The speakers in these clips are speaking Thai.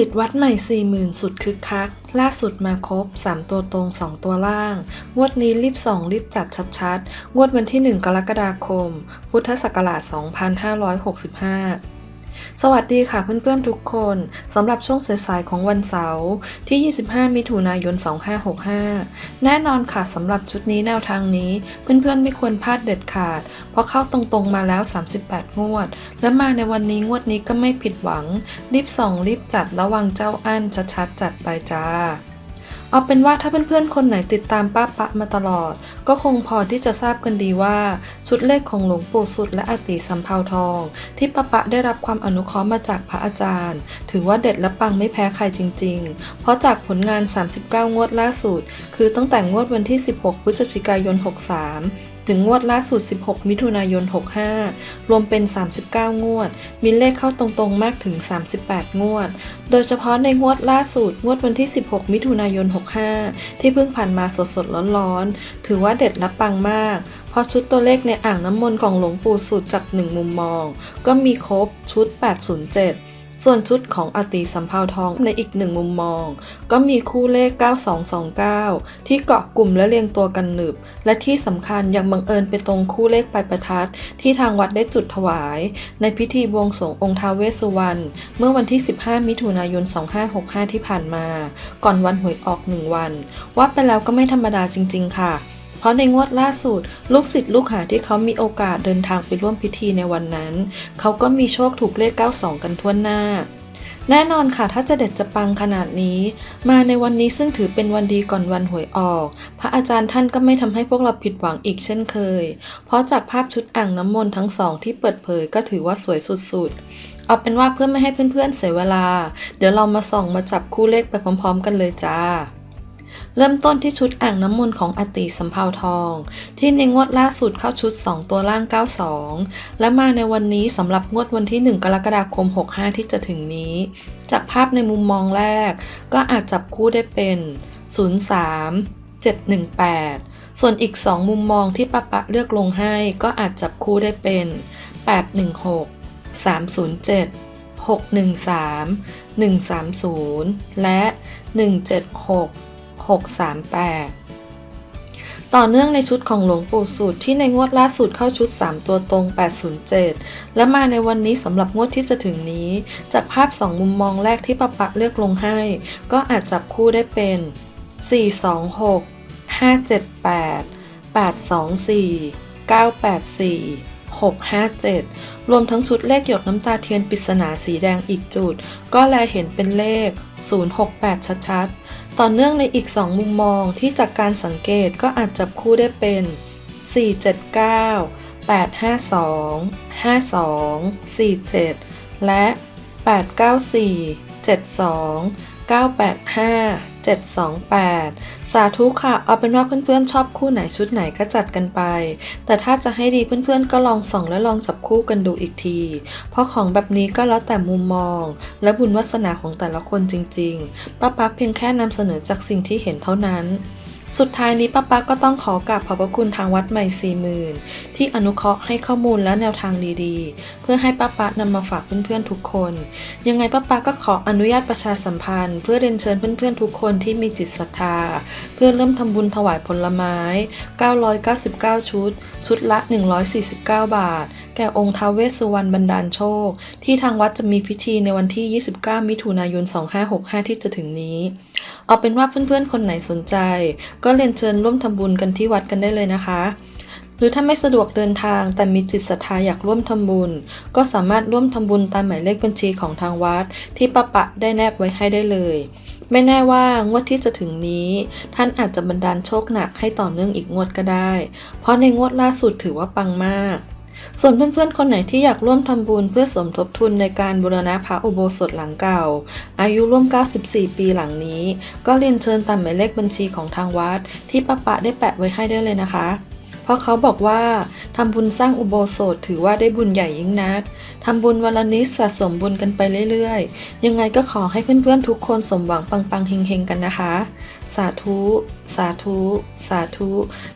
สิทธิ์วัดใหม่สี่หมื่นสุดคึกคัก ล่าสุดมาครบ 3 ตัวตรง 2 ตัวล่าง งวดนี้รีบส่องรีบจัดชัดๆ งวดวันที่ 1 กรกฎาคม พุทธศักราช 2565 สวัสดีค่ะเพื่อนๆทุกคนสำหรับช่วงสายๆของวันเสาร์ที่ 25 มิถุนายน 2565 แน่นอนค่ะสำหรับชุดนี้แนวทางนี้ เพื่อนๆไม่ควรพลาดเด็ดขาด เพราะเข้าตรงๆมาแล้ว 38 งวด และมาในวันนี้งวดนี้ก็ไม่ผิดหวัง รีบส่องรีบจัดระวังเจ้าอั้นชัดๆจัดไปจ้า เอาเป็นว่าถ้าเพื่อนๆคนไหนติดตามป้าปะมาตลอด ก็คงพอที่จะทราบกันดีว่า ชุดเลขของหลวงปู่สุดและอติสัมภาวทอง ที่ป้าปะได้รับความอนุเคราะห์มาจากพระอาจารย์ ถือว่าเด็ดและปังไม่แพ้ใครจริง ๆ เพราะจากผลงาน 39 งวดล่าสุด คือตั้งแต่งวดวันที่ 16 พฤศจิกายน 63 ถึงงวดล่าสุด 16 มิถุนายน 65 รวมเป็น 39 งวด มีเลขเข้าตรงๆ มากถึง 38 งวด โดยเฉพาะในงวดล่าสุด งวดวันที่ 16 มิถุนายน 65 ที่เพิ่งผ่านมาสดๆ ร้อนๆ ถือว่าเด็ดและปังมาก เพราะชุดตัวเลขในอ่างน้ำมนต์ของหลวงปู่สุดจากหนึ่งมุมมอง ก็มีครบชุด 807 ส่วนชุดของอติสัมภาวทองในอีกหนึ่งมุมมอง ก็มีคู่เลข 9229 ที่เกาะกลุ่มและเรียงตัวกันหนึบ และที่สำคัญยังบังเอิญไปตรงคู่เลขปลายประทัดที่ทางวัดได้จุดถวาย ในพิธีบวงสรวงองค์ท้าวเวสสุวรรณเมื่อวันที่ 15 มิถุนายน 2565 ที่ผ่านมา ก่อนวันหวยออกหนึ่งวัน ว่าไปแล้วก็ไม่ธรรมดาจริง ๆ ค่ะ เพราะในงวดล่าสุด ลูกศิษย์ลูกหาที่เขามีโอกาสเดินทางไปร่วมพิธีในวันนั้น เขาก็มีโชคถูกเลข 92 กันทั่วหน้า แน่นอนค่ะถ้าจะเด็ดจะปังขนาดนี้ มาในวันนี้ซึ่งถือเป็นวันดีก่อนวันหวยออก พระอาจารย์ท่านก็ไม่ทำให้พวกเราผิดหวังอีกเช่นเคย เพราะจากภาพชุดอ่างน้ำมนต์ทั้งสองที่เปิดเผยก็ถือว่าสวยสุดๆ เอาเป็นว่าเพื่อไม่ให้เพื่อนๆเสียเวลา เดี๋ยวเรามาส่องมาจับคู่เลขไปพร้อม ๆ กันเลยจ้า เริ่มต้นที่ชุดอ่างน้ำมนต์ของอติสัมภาวทอง ที่ในงวดล่าสุดเข้าชุด 2 ตัวล่าง 92 และมาในวันนี้สำหรับงวดวันที่ 1 กรกฎาคม 65 ที่จะถึงนี้ จากภาพในมุมมองแรก ก็อาจจับคู่ได้เป็น 03 718 ส่วนอีก 2 มุมมองที่ปะปะเลือกลงให้ ก็อาจจับคู่ได้เป็น 816 307 613 130 และ 176 638 ต่อเนื่องในชุดของหลวงปู่สูตรที่ในงวดล่าสุดเข้าชุด 3 ตัวตรง 807 และมาในวันนี้สำหรับงวดที่จะถึงนี้ จากภาพ 2 มุมมองแรกที่ปะปะเลือกลงให้ ก็อาจจับคู่ได้เป็น 426 578 824 984 657 รวมทั้งชุดเลขหยดน้ำตาเทียนปริศนาสีแดงอีกจุด ก็แลเห็นเป็นเลข 068 ชัดๆ ต่อเนื่องในอีก 2 มุมมองที่จากการสังเกตก็อาจจับคู่ได้เป็น 479 852 52 47 และ 894 72 985 728 สาธุค่ะ เอาเป็นว่าเพื่อนๆชอบคู่ไหนชุดไหนก็จัดกันไป แต่ถ้าจะให้ดีเพื่อนๆก็ลองส่องและลองจับคู่กันดูอีกที เพราะของแบบนี้ก็แล้วแต่มุมมอง และบุญวาสนาของแต่ละคนจริงๆป้าปั๊บเพียงแค่นำเสนอจากสิ่งที่เห็นเท่านั้น สุดท้ายนี้ป้าป๊าก็ต้องขอกราบขอบพระคุณทางวัดใหม่สี่หมื่นที่อนุเคราะห์ให้ข้อมูลและแนวทางดีๆ เพื่อให้ป้าป๊านำมาฝากเพื่อนๆทุกคน ยังไงป้าป๊าก็ขออนุญาตประชาสัมพันธ์ เพื่อเรียนเชิญเพื่อนๆทุกคนที่มีจิตศรัทธา เพื่อเริ่มทำบุญถวายผลไม้ 999 ชุด ชุดละ 149 บาท แก่องค์ท้าวเวสสุวรรณบันดาลโชค ที่ทางวัดจะมีพิธีในวันที่ 29 มิถุนายน 2565 ที่จะถึงนี้ เอาเป็นว่าเพื่อนๆ คนไหนสนใจ ก็เรียนเชิญร่วมทำบุญกันที่วัดกันได้เลยนะคะ หรือถ้าไม่สะดวกเดินทางแต่มีจิตศรัทธาอยากร่วมทำบุญ ก็สามารถร่วมทำบุญตามหมายเลขบัญชีของทางวัด ที่ปะปะได้แนบไว้ให้ได้เลย ไม่แน่ว่างวดที่จะถึงนี้ ท่านอาจจะบันดาลโชคหนักให้ต่อเนื่องอีกงวดก็ได้ เพราะในงวดล่าสุดถือว่าปังมาก ส่วนเพื่อนๆ คนไหนที่อยากร่วมทำบุญเพื่อสมทบทุนในการบูรณะพระอุโบสถหลังเก่า อายุร่วม 94 ปีหลังนี้ ก็เรียนเชิญตามหมายเลขบัญชีของทางวัด ที่ป้าปะได้แปะไว้ให้ได้เลยนะคะ เพราะเขาบอกว่าทำบุญสร้างอุโบสถถือว่าได้บุญใหญ่ยิ่งนักทำบุญวันละนิดสะสมบุญกันไปเรื่อยๆ ยังไงก็ขอให้เพื่อนๆทุกคนสมหวังปังๆเฮงๆกันนะคะ สาธุ สาธุ สาธุ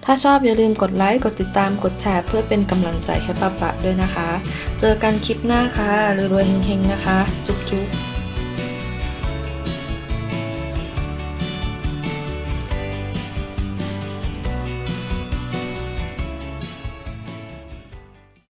ถ้าชอบอย่าลืมกดไลค์กดติดตามกดแชร์เพื่อเป็นกำลังใจให้ป้าปะด้วยนะคะ เจอกันคลิปหน้าค่ะรวยๆเฮงๆนะคะ จุ๊บๆ